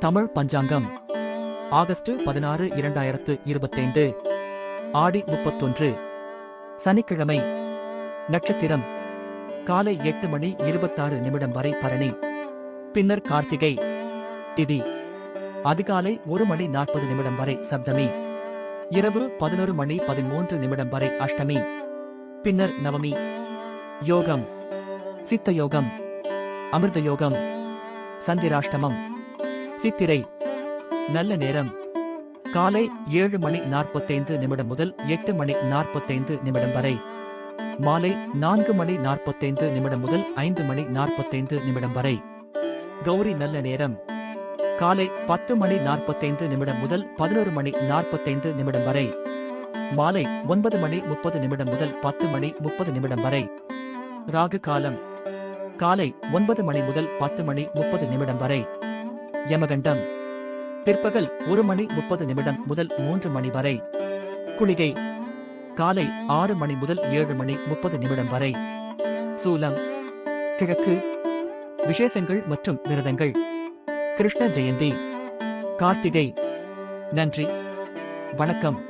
தமிழ் பஞ்சாங்கம். August பதினாறு இரண்டாயிரத்து இருபத்தைந்து. ஆடி முப்பத்தொன்று. சனிக்கிழமை. நட்சத்திரம். காலை எட்டு மணி இருபத்தாறு நிமிடம் வரை பரணி. பின்னர் கார்த்திகை. திதி. அதிகாலை ஒரு மணி நாற்பது நிமிடம் வரை சப்தமி. இரவு பதினொரு மணி பதிமூன்று நிமிடம் வரை அஷ்டமி. பின்னர் நவமி. யோகம். சித்த யோகம். அமிர்த யோகம். சந்திராஷ்டமம். சித்திரை. நல்ல நேரம். காலை ஏழு மணி நாற்பத்தைந்து நிமிடம் முதல் எட்டு மணி நாற்பத்தைந்து நிமிடம் வரை. மாலை நான்கு மணி நாற்பத்தைந்து நிமிடம் முதல் ஐந்து மணி நாற்பத்தைந்து நிமிடம் வரை. கௌரி நல்ல நேரம். காலை பத்து மணி நாற்பத்தைந்து நிமிடம் முதல் பதினோரு மணி நாற்பத்தைந்து நிமிடம் வரை. மாலை ஒன்பது மணி முப்பது நிமிடம் முதல் பத்து மணி முப்பது நிமிடம் வரை. ராகு காலம். காலை ஒன்பது மணி முதல் பத்து மணி முப்பது நிமிடம் வரை. யமகண்டம். பிற்பகல் ஒரு மணி முப்பது நிமிடம் முதல் மூன்று மணி வரை. குளிகை. காலை ஆறு மணி முதல் ஏழு மணி முப்பது நிமிடம் வரை. சூலம். கிழக்கு. விசேஷங்கள் மற்றும் விரதங்கள். கிருஷ்ண ஜெயந்தி. கார்த்திகை. நன்றி. வணக்கம்.